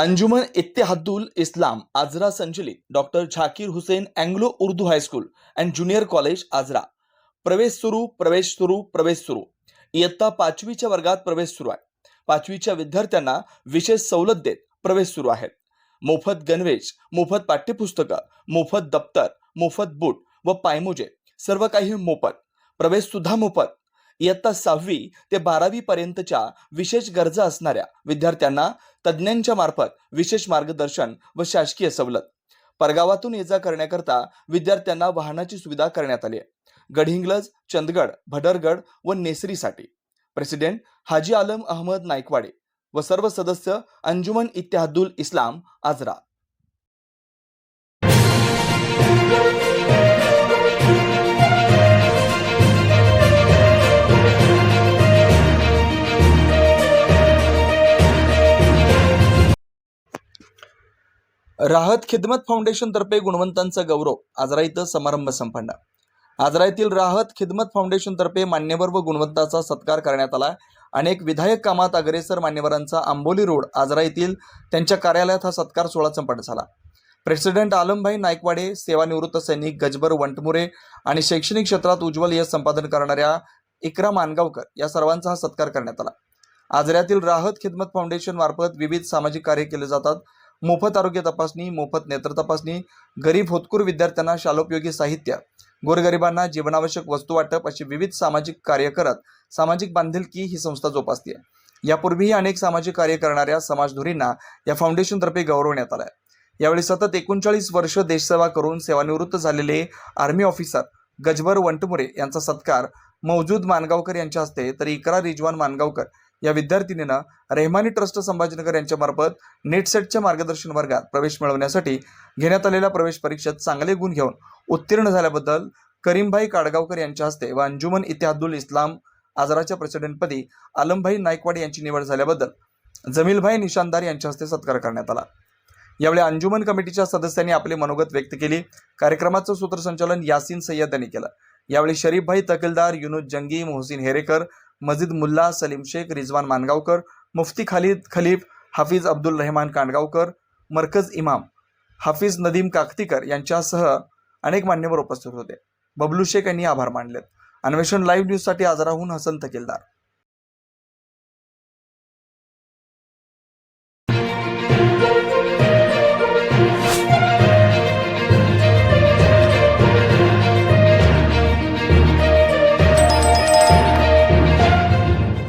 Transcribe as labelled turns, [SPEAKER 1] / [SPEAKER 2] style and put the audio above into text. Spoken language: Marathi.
[SPEAKER 1] अंजुमन इत्तेहादुल इस्लाम आजरा संचलित doctor Zakir Hussain Anglo Urdu high school and junior college Ajara. प्रवेश सुरू प्रवेश सुरू प्रवेश सुरू. इयत्ता पाचवीच्या वर्गात प्रवेश सुरू आहे. पाचवीच्या विद्यार्थ्यांना विशेष सवलत देत प्रवेश सुरू आहेत मोफत गणवेश मोफत पाठ्यपुस्तकं मोफत दप्तर मोफत बूट व पायमोजे सर्व काही मोफत. प्रवेश सुद्धा मोफत. इयत्ता सहावी ते बारावी पर्यंतच्या विशेष गरजा असणाऱ्या विद्यार्थ्यांना तज्ज्ञांच्या मार्फत विशेष मार्गदर्शन व शासकीय सवलत. परगावातून ये जा करण्याकरता विद्यार्थ्यांना वाहनाची सुविधा करण्यात आली आहे. गडहिंग्लज चंदगड भडरगड व नेसरीसाठी. प्रेसिडेंट हाजी आलम अहमद नायकवाडे व सर्व सदस्य अंजुमन इत्तेहादुल इस्लाम आजरा. राहत खिदमत फाउंडेशन तर्फे गुणवंतांचा गौरव आजरा इथं समारंभ संपन्न. आजरा येथील राहत खिदमत फाउंडेशन तर्फे मान्यवर व गुणवंताचा सत्कार करण्यात आला. अनेक विधायक कामात अग्रेसर मान्यवरांचा आंबोली रोड आजरा येथील त्यांच्या कार्यालयात हा सत्कार सोहळा संपन्न झाला. प्रेसिडेंट आलमभाई नायकवाडे सेवानिवृत्त सैनिक गजबर वंटमुरे आणि शैक्षणिक क्षेत्रात उज्ज्वल यश संपादन करणाऱ्या इकरा मानगावकर या सर्वांचा हा सत्कार करण्यात आला. आजऱ्यातील राहत खिदमत फाउंडेशन मार्फत विविध सामाजिक कार्य केले जातात. मोफत आरोग्य तपासणी मोफत नेत्र तपासणी गरीब होतकूर विद्यार्थ्यांना शालोपयोगी साहित्य गोरगरिबांना जीवनावश्यक वस्तू वाटप अशी विविध सामाजिक कार्य करत सामाजिक बांधिलकी ही संस्था जोपासते यापूर्वीही अनेक सामाजिक कार्य करणाऱ्या समाजधुरींना या फाउंडेशनतर्फे गौरवण्यात आलं यावेळी सतत एकोणचाळीस वर्ष देशसेवा करून सेवानिवृत्त झालेले आर्मी ऑफिसर गजबर वंटमुरे यांचा सत्कार मौजूद मानगावकर यांच्या हस्ते तर इकरा रिजवान मानगावकर या विद्यार्थिनीनं रेहमानी ट्रस्ट संभाजीनगर यांच्यामार्फत नेटसेटच्या मार्गदर्शन वर्गात प्रवेश मिळवण्यासाठी घेण्यात आलेल्या प्रवेश परीक्षेत चांगले गुण घेऊन उत्तीर्ण झाल्याबद्दल करीमभाई काडगावकर यांच्या हस्ते व अंजुमन इतिहादुल इस्लाम आजराच्या प्रेसिडेंटपदी आलमभाई नायकवाड यांची निवड झाल्याबद्दल जमीलभाई निशानदार यांच्या हस्ते सत्कार करण्यात आला. यावेळी अंजुमन कमिटीच्या सदस्यांनी आपले मनोगत व्यक्त केली. कार्यक्रमाचं सूत्रसंचालन यासीन सय्यद यांनी केलं. यावेळी शरीफभाई तहसीलदार युनुस जंगी मोहसिन हेरेकर मजिद मुल्ला सलीम शेख रिजवान मानगावकर मुफ्ती खालिद खलीफ हाफिज अब्दुल रहमान कांडगावकर मरकज इमाम हाफिज नदीम काकतीकर यांच्यासह अनेक मान्यवर उपस्थित होते. बबलू शेख यांनी आभार मानलेत. अन्वेषण लाईव्ह न्यूजसाठी आजाराहून हसन तकीलदार.